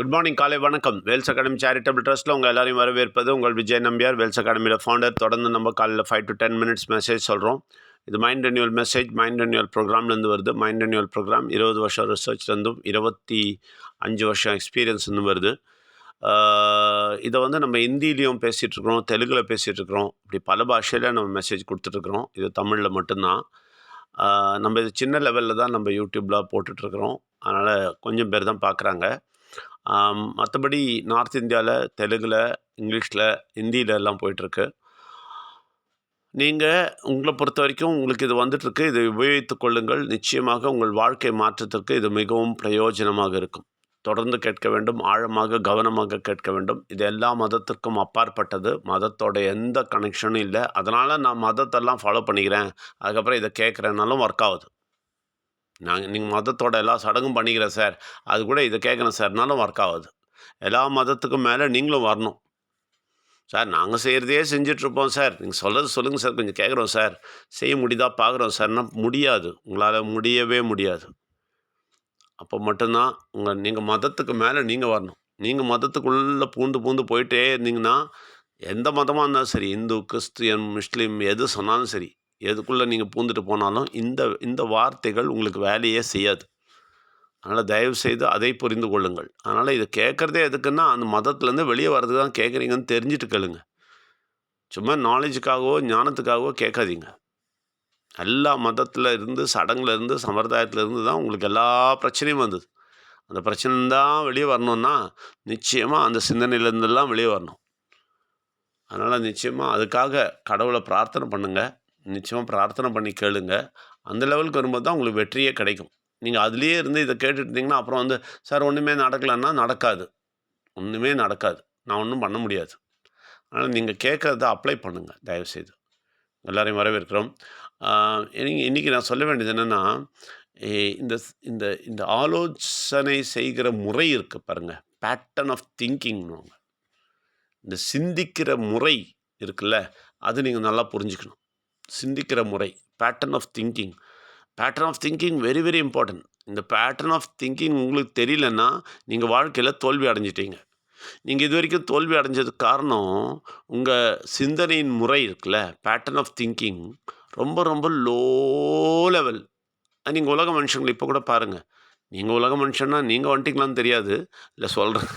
Good morning காலை வணக்கம். Wales academy charitable ட்ரஸ்ட்டில் உங்கள் எல்லாரையும் வரவேற்பது உங்கள் விஜய் நம்பியார். வேல்ஸ் அகாடமியில் ஃபவுண்டர் தொடர்ந்து நம்ம காலையில் five to ten minutes message சொல்கிறோம் இது mind renewal message mind renewal ப்ரோக்ராம்லேருந்து வருது. மைண்ட் ரெனியூவல் ப்ரோக்ராம் இருபது வருஷம் ரிசர்ச்லேருந்தும் இருபத்தி அஞ்சு வருஷம் எக்ஸ்பீரியன்ஸ்லேருந்து வருது. இதை வந்து நம்ம ஹிந்திலையும் பேசிகிட்டு இருக்கிறோம் தெலுங்கில் பேசிகிட்டு இருக்கிறோம். இப்படி பல பாஷையில் நம்ம மெசேஜ் கொடுத்துட்ருக்குறோம் இது தமிழில் மட்டும்தான். நம்ம இது சின்ன லெவலில் தான் நம்ம யூடியூப்பில் போட்டுட்ருக்குறோம் அதனால் கொஞ்சம் பேர் தான் பார்க்குறாங்க மற்றபடி நார்த் இந்தியாவில் தெலுங்கில் இங்கிலீஷில் ஹிந்தியில் எல்லாம் போயிட்டுருக்கு. நீங்கள் உங்களை பொறுத்த வரைக்கும் உங்களுக்கு இது வந்துட்டுருக்கு. இதை உபயோகித்து கொள்ளுங்கள். நிச்சயமாக உங்கள் வாழ்க்கை மாற்றத்திற்கு இது மிகவும் பிரயோஜனமாக இருக்கும். தொடர்ந்து கேட்க வேண்டும். ஆழமாக கவனமாக கேட்க வேண்டும். இது எல்லா மதத்திற்கும் அப்பாற்பட்டது. மதத்தோட எந்த கனெக்ஷனும் இல்லை. அதனால் நான் மதத்தெல்லாம் ஃபாலோ பண்ணிக்கிறேன். அதுக்கப்புறம் இதை கேட்குறேனாலும் ஒர்க் ஆகுது. நாங்கள் நீங்கள் மதத்தோட எல்லா சடங்கும் பண்ணிக்கிறேன் சார். அது கூட இதை கேட்குறேன் சார்னாலும் ஒர்க் ஆகுது. எல்லா மதத்துக்கும் மேலே நீங்களும் வரணும். சார் நாங்கள் செய்கிறதையே செஞ்சிட்ருப்போம் சார். நீங்கள் சொல்கிறது சொல்லுங்கள் சார். கொஞ்சம் கேட்குறோம் சார். செய்ய முடியுதா பார்க்குறோம் சார்னா முடியாது. உங்களால் முடியவே முடியாது. அப்போ மட்டும்தான் உங்கள் நீங்கள் மதத்துக்கு மேலே நீங்கள் வரணும். நீங்கள் மதத்துக்குள்ளே பூந்து பூந்து போயிட்டே இருந்தீங்கன்னா எந்த மதமாக இருந்தாலும் சரி இந்து கிறிஸ்டியன் முஸ்லீம் எது சொன்னாலும் சரி எதுக்குள்ளே நீங்கள் பூந்துட்டு போனாலும் இந்த இந்த வார்த்தைகள் உங்களுக்கு வேலையே செய்யாது. அதனால் தயவு செய்து அதை புரிந்து கொள்ளுங்கள். அதனால் இதை கேட்குறதே எதுக்குன்னா அந்த மதத்துலேருந்து வெளியே வர்றதுக்கு தான் கேட்குறீங்கன்னு தெரிஞ்சுட்டு கேளுங்க. சும்மா நாலேஜுக்காகவோ ஞானத்துக்காகவோ கேட்காதீங்க. எல்லா மதத்தில் இருந்து சடங்குலேருந்து இருந்து இருந்து தான் உங்களுக்கு எல்லா பிரச்சனையும் வந்தது. அந்த பிரச்சனை தான் வெளியே வரணும்னா நிச்சயமாக அந்த சிந்தனையிலேருந்தெல்லாம் வெளியே வரணும். அதனால் நிச்சயமாக அதுக்காக கடவுளை பிரார்த்தனை பண்ணுங்கள் நிச்சயமாக பிரார்த்தனை பண்ணி கேளுங்க. அந்த லெவலுக்கு வரும்போது தான் உங்களுக்கு வெற்றியே கிடைக்கும். நீங்கள் அதுலேயே இருந்து இதை கேட்டுட்டு அப்புறம் வந்து சார் ஒன்றுமே நடக்கலைன்னா நடக்காது. ஒன்றுமே நடக்காது. நான் ஒன்றும் பண்ண முடியாது. அதனால் நீங்கள் கேட்குறத அப்ளை பண்ணுங்கள் தயவுசெய்து. எல்லாரையும் வரவேற்கிறோம். இன்றைக்கி இன்றைக்கி நான் சொல்ல வேண்டியது என்னென்னா இந்த இந்த இந்த ஆலோசனை செய்கிற முறை இருக்குது பாருங்கள் பேட்டர்ன் ஆஃப் திங்கிங்னுவாங்க இந்த சிந்திக்கிற முறை இருக்குல்ல அது நீங்கள் நல்லா புரிஞ்சுக்கணும். சிந்திக்கிற முறை pattern of thinking pattern of thinking very very important இந்த பேட்டர்ன் ஆஃப் திங்கிங் உங்களுக்கு தெரியலன்னா நீங்கள் வாழ்க்கையில் தோல்வி அடைஞ்சிட்டீங்க. நீங்கள் இது வரைக்கும் தோல்வி அடைஞ்சதுக்கு காரணம் உங்கள் சிந்தனையின் முறை இருக்குல்ல பேட்டர்ன் ஆஃப் திங்கிங் ரொம்ப ரொம்ப லோ லெவல் நீங்கள் உலக மனுஷங்களை இப்போ கூட பாருங்கள் நீங்கள் உலக மனுஷன்னா நீங்கள் வந்துட்டீங்களான்னு தெரியாது. இல்லை சொல்கிறேன்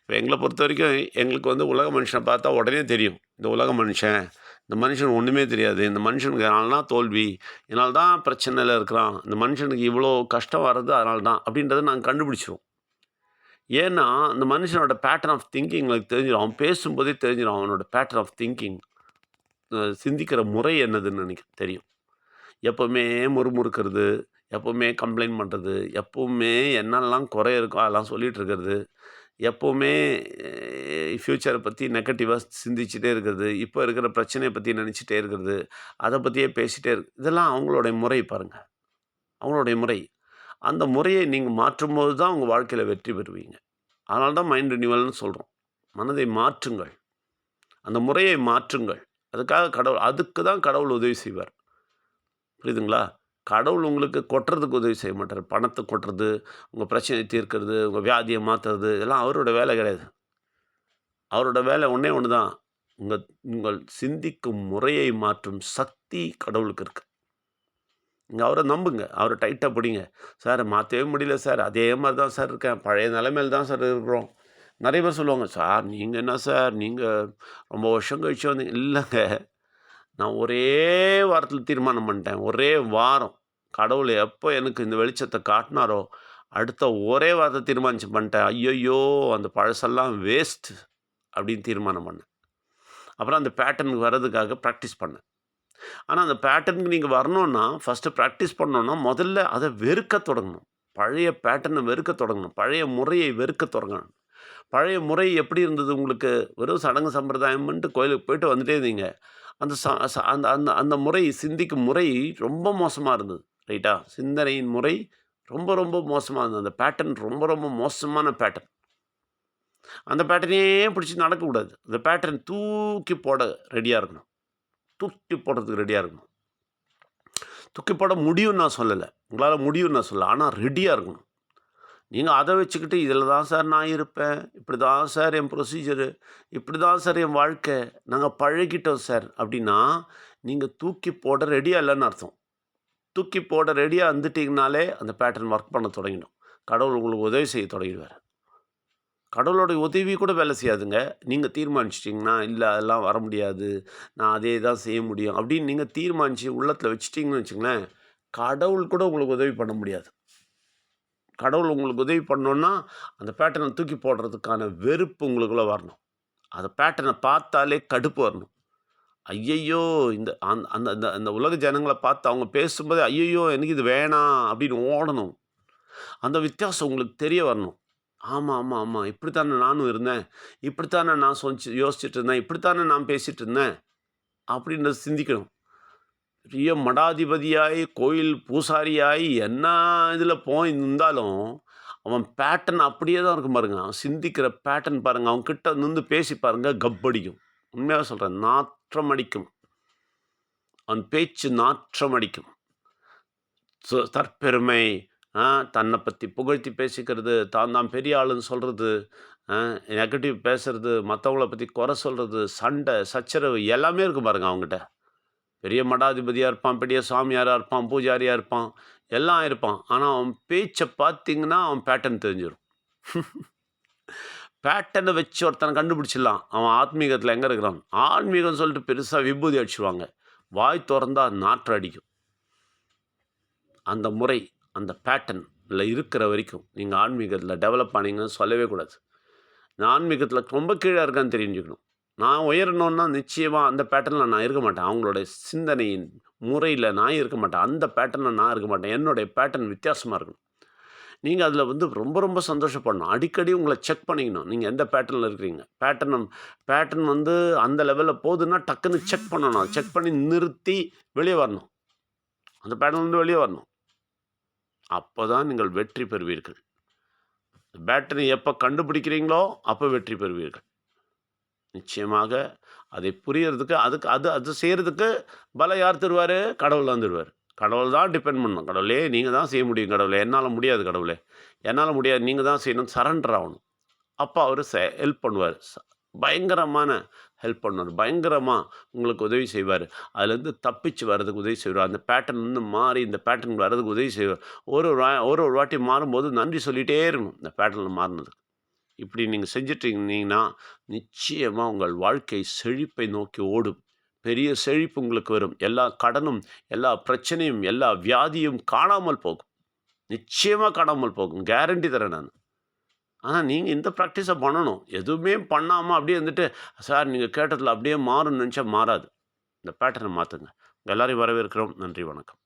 இப்போ எங்களை பொறுத்த வரைக்கும் எங்களுக்கு வந்து உலக மனுஷனை பார்த்தா உடனே தெரியும். இந்த உலக மனுஷன் இந்த மனுஷன் ஒன்றுமே தெரியாது. இந்த மனுஷனுக்கு அதனால தான் தோல்வி? இதனால தான் பிரச்சனையில் இருக்கிறான்? இந்த மனுஷனுக்கு இவ்வளோ கஷ்டம் வர்றது அதனால தான் அப்படின்றத நாங்கள் கண்டுபிடிச்சிருவோம். ஏன்னா அந்த மனுஷனோட பேட்டர்ன் ஆஃப் திங்கிங் எங்களுக்கு தெரிஞ்சிடும் அவன் பேசும்போதே தெரிஞ்சிடும் அவனோட பேட்டர்ன் ஆஃப் திங்கிங் சிந்திக்கிற முறை என்னதுன்னு எனக்கு தெரியும். எப்போவுமே முறுமுறுக்கிறது எப்போவுமே கம்ப்ளைண்ட் பண்ணுறது எப்போவுமே என்னெல்லாம் குறை இருக்கோ அதெல்லாம் சொல்லிகிட்டு இருக்கிறது எப்போவுமே ஃப்யூச்சரை பற்றி நெகட்டிவாக சிந்திச்சுட்டே இருக்கிறது இப்போ இருக்கிற பிரச்சனையை பற்றி நினச்சிட்டே இருக்கிறது அதை பற்றியே பேசிகிட்டே இருக்கு இதெல்லாம் அவங்களுடைய முறை பாருங்கள் அவங்களுடைய முறை. அந்த முறையை நீங்கள் மாற்றும்போது தான் உங்கள் வாழ்க்கையில் வெற்றி பெறுவீங்க. அதனால தான் மைண்ட் ரினியூவல்னு சொல்கிறோம் மனதை மாற்றுங்கள். அந்த முறையை மாற்றுங்கள். அதுக்காக கடவுள் அதுக்கு தான் கடவுள் உதவி செய்வார். புரியுதுங்களா? கடவுள் உங்களுக்கு கொட்டுறதுக்கு உதவி செய்ய மாட்டார். பணத்தை கொட்டுறது உங்கள் பிரச்சனையை தீர்க்கிறது உங்கள் வியாதியை மாற்றுறது இதெல்லாம் அவரோட வேலை கிடையாது. அவரோட வேலை ஒன்றே ஒன்று தான் உங்கள் உங்கள் சிந்திக்கும் முறையை மாற்றும் சக்தி கடவுளுக்கு இருக்குது நீங்கள் அவரை நம்புங்க. அவரை டைட்டாக பிடிங்க. சார் மாற்றவே முடியல சார். அதே மாதிரி தான் சார் இருக்கேன். பழைய நிலைமையில் தான் சார் இருக்கிறோம். நிறைய பேர் சொல்லுவாங்க சார் நீங்கள் என்ன சார்? நீங்கள் ரொம்ப வருஷம் கழிச்சு வந்தீங்க இல்லைங்க. நான் ஒரே வாரத்தில் தீர்மானம் பண்ணிட்டேன். ஒரே வாரம். கடவுள் எப்போ எனக்கு இந்த வெளிச்சத்தை காட்டினாரோ அடுத்த ஒரே வாரத்தை தீர்மானிச்சு பண்ணிட்டேன். ஐயையோ அந்த பழசெல்லாம் வேஸ்ட் அப்படின்னு தீர்மானம் பண்ணேன். அப்புறம் அந்த பேட்டர்னுக்கு வர்றதுக்காக ப்ராக்டிஸ் பண்ணேன். ஆனால் அந்த பேட்டர்னுக்கு நீங்கள் வரணுன்னா ஃபஸ்ட்டு ப்ராக்டிஸ் பண்ணோன்னா முதல்ல அதை வெறுக்க தொடங்கணும். பழைய பேட்டர்னை வெறுக்க தொடங்கணும். பழைய முறையை வெறுக்க தொடங்கணும். பழைய முறை எப்படி இருந்தது உங்களுக்கு? வெறும் சடங்கு சம்பிரதாயம்ன்ட்டு கோயிலுக்கு போயிட்டு வந்துட்டே இருந்தீங்க. அந்த ச அந்த அந்த அந்த முறை சிந்திக்கும் முறை ரொம்ப மோசமாக இருந்தது ரைட்டா? சிந்தனையின் முறை ரொம்ப ரொம்ப மோசமாக இருந்தது. அந்த பேட்டர்ன் ரொம்ப ரொம்ப மோசமான பேட்டர்ன் அந்த பேட்டர்னே பிடிச்சி நடக்கக்கூடாது அந்த பேட்டர்ன் தூக்கி போட ரெடியாக இருக்கணும். தூக்கி போடுறதுக்கு ரெடியாக இருக்கணும். தூக்கி போட முடியும்னு நான் சொல்லலை. உங்களால் முடியும்னு நான் சொல்லலை. ஆனால் ரெடியாக இருக்கணும். நீங்கள் அதை வச்சுக்கிட்டு இதில் தான் சார் நான் இருப்பேன். இப்படி தான் சார் என் ப்ரொசீஜரு இப்படி தான் சார் என் வாழ்க்கை. நாங்கள் பழகிட்டோம் சார். அப்படின்னா நீங்கள் தூக்கி போட ரெடியாக இல்லைன்னு அர்த்தம். தூக்கி போட ரெடியாக வந்துட்டிங்கனாலே அந்த பேட்டர்ன் ஒர்க் பண்ண தொடங்கிடும். கடவுள் உங்களுக்கு உதவி செய்ய தொடங்கிடுவார். கடவுளோடைய உதவி கூட வேலை செய்யாதுங்க. நீங்கள் தீர்மானிச்சிட்டிங்கன்னா இல்லை அதெல்லாம் வர முடியாது. நான் அதே தான் செய்ய முடியும். அப்படின்னு நீங்கள் தீர்மானித்து உள்ளத்தில் வச்சிட்டிங்கன்னு வச்சுங்களேன் கடவுள் கூட உங்களுக்கு உதவி பண்ண முடியாது. கடவுள் உங்களுக்கு உதவி பண்ணோன்னா அந்த பேட்டர்னை தூக்கி போடுறதுக்கான வெறுப்பு உங்களுக்குள்ளே வரணும். அந்த பேட்டர்னை பார்த்தாலே கடுப்பு வரணும். ஐயையோ! இந்த அந்த அந்த அந்த உலக ஜனங்களை பார்த்து அவங்க பேசும்போது ஐயையோ! எனக்கு இது வேணாம் அப்படின்னு ஓடணும். அந்த வித்தியாசம் உங்களுக்கு தெரிய வரணும். ஆமாம் ஆமாம் ஆமாம் இப்படித்தானே நானும் இருந்தேன். இப்படித்தானே நான் சொச்சு யோசிச்சுட்டு இருந்தேன். இப்படித்தானே நான் பேசிகிட்டு இருந்தேன். அப்படின்றத சிந்திக்கணும். பெரிய மடாதிபதியாய் கோயில் பூசாரியாய் என்ன இதில் போய் இருந்தாலும் அவன் பேட்டர்ன் அப்படியே தான் இருக்கும் பாருங்க. அவன் சிந்திக்கிற பேட்டர்ன் பாருங்கள் அவன் கிட்ட நின்று பேசி பாருங்கள் கப்படிக்கும். உண்மையாக சொல்கிறேன் நாற்றம் அடிக்கும். அவன் பேச்சு நாற்றம் அடிக்கும். தற்பெருமை ஆ, தன்னை பற்றி புகழ்த்தி பேசிக்கிறது தான் தான் பெரிய ஆளுன்னு சொல்கிறது நெகட்டிவ் பேசுறது மற்றவங்கள பற்றி குறை சொல்கிறது சண்டை சச்சரவு எல்லாமே இருக்கும் பாருங்கள் அவங்ககிட்ட பெரிய மடாதிபதியாக இருப்பான் பெரிய சாமியாராக இருப்பான் பூஜாரியாக இருப்பான் எல்லாம் இருப்பான். ஆனால் அவன் பேச்சை பார்த்தீங்கன்னா அவன் பேட்டர்ன் தெரிஞ்சிடும் பேட்டர்னை வச்சு ஒருத்தனை கண்டுபிடிச்சிடலாம். அவன் ஆத்மீகத்தில் எங்கே இருக்கிறான்? ஆன்மீகம் சொல்லிட்டு பெருசாக விபூதி அடிச்சுடுவாங்க வாய் திறந்தால் நாற்று அடிக்கும். அந்த முறை அந்த பேட்டர்னில் இருக்கிற வரைக்கும் நீங்கள் ஆன்மீகத்தில் டெவலப் ஆனீங்கன்னு சொல்லவே கூடாது. நான் ஆன்மீகத்தில் ரொம்ப கீழே இருக்கான்னு தெரிஞ்சுக்கணும். நான் உயரணுன்னா நிச்சயமாக அந்த பேட்டர்னில் நான் இருக்க மாட்டேன். அவங்களோட சிந்தனையின் முறையில் நான் இருக்க மாட்டேன். அந்த பேட்டர்னில் நான் இருக்க மாட்டேன். என்னுடைய பேட்டர்ன் வித்தியாசமாக இருக்கணும். நீங்கள் அதில் வந்து ரொம்ப ரொம்ப சந்தோஷப்படணும். அடிக்கடி உங்களை செக் பண்ணிக்கணும். நீங்கள் எந்த பேட்டர்னில் இருக்கிறீங்க? பேட்டர்ன் பேட்டர்ன் வந்து அந்த லெவலில் போகுதுன்னா டக்குன்னு செக் பண்ணணும். செக் பண்ணி நிறுத்தி வெளியே வரணும். அந்த பேட்டர்லேருந்து வெளியே வரணும். அப்போ தான் நீங்கள் வெற்றி பெறுவீர்கள். பேட்டர்னை எப்போ கண்டுபிடிக்கிறீங்களோ அப்போ வெற்றி பெறுவீர்கள். நிச்சயமாக அதை புரியறதுக்கு அதுக்கு அது அது செய்கிறதுக்கு பலம் யார் தருவார்? கடவுள் தான் தருவார். கடவுள் தான் டிபெண்ட் பண்ணணும். கடவுளே நீங்கள் தான் செய்ய முடியும் கடவுளே. என்னால் முடியாது கடவுளே. என்னால் முடியாது நீங்கள் தான் செய்யணும். சரண்டர் ஆகணும். அப்போ அவர் ஹெல்ப் பண்ணுவார். பயங்கரமான ஹெல்ப் பண்ணுவார். பயங்கரமாக உங்களுக்கு உதவி செய்வார். அதுலேருந்து தப்பிச்சு வர்றதுக்கு உதவி செய்வார். அந்த பேட்டர்ன் வந்து மாறி இந்த பேட்டர்ன் வர்றதுக்கு உதவி செய்வார். ஒரு ஒரு வா- ஒரு ஒரு வாட்டி மாறும்போது நன்றி சொல்லிகிட்டே இருக்கணும். இந்த பேட்டர்னில் மாறினதுக்கு. இப்படி நீங்கள் செஞ்சிட்டீங்கன்னா நிச்சயமாக உங்கள் வாழ்க்கை செழிப்பை நோக்கி ஓடும். பெரிய செழிப்பு உங்களுக்கு வரும். எல்லா கடனும் எல்லா பிரச்சனையும் எல்லா வியாதியும் காணாமல் போகும். நிச்சயமாக காணாமல் போகும். கேரண்டி தரேன் நான். ஆனால் நீங்கள் இந்த ப்ராக்டிஸை பண்ணணும். எதுவுமே பண்ணாமல் அப்படியே வந்துட்டு சார் நீங்கள் கேட்டதில் அப்படியே மாறும்னு நினச்சா மாறாது. இந்த பேட்டர்னை மாற்றுங்க எல்லாரையும் வரவேற்கிறோம். நன்றி வணக்கம்.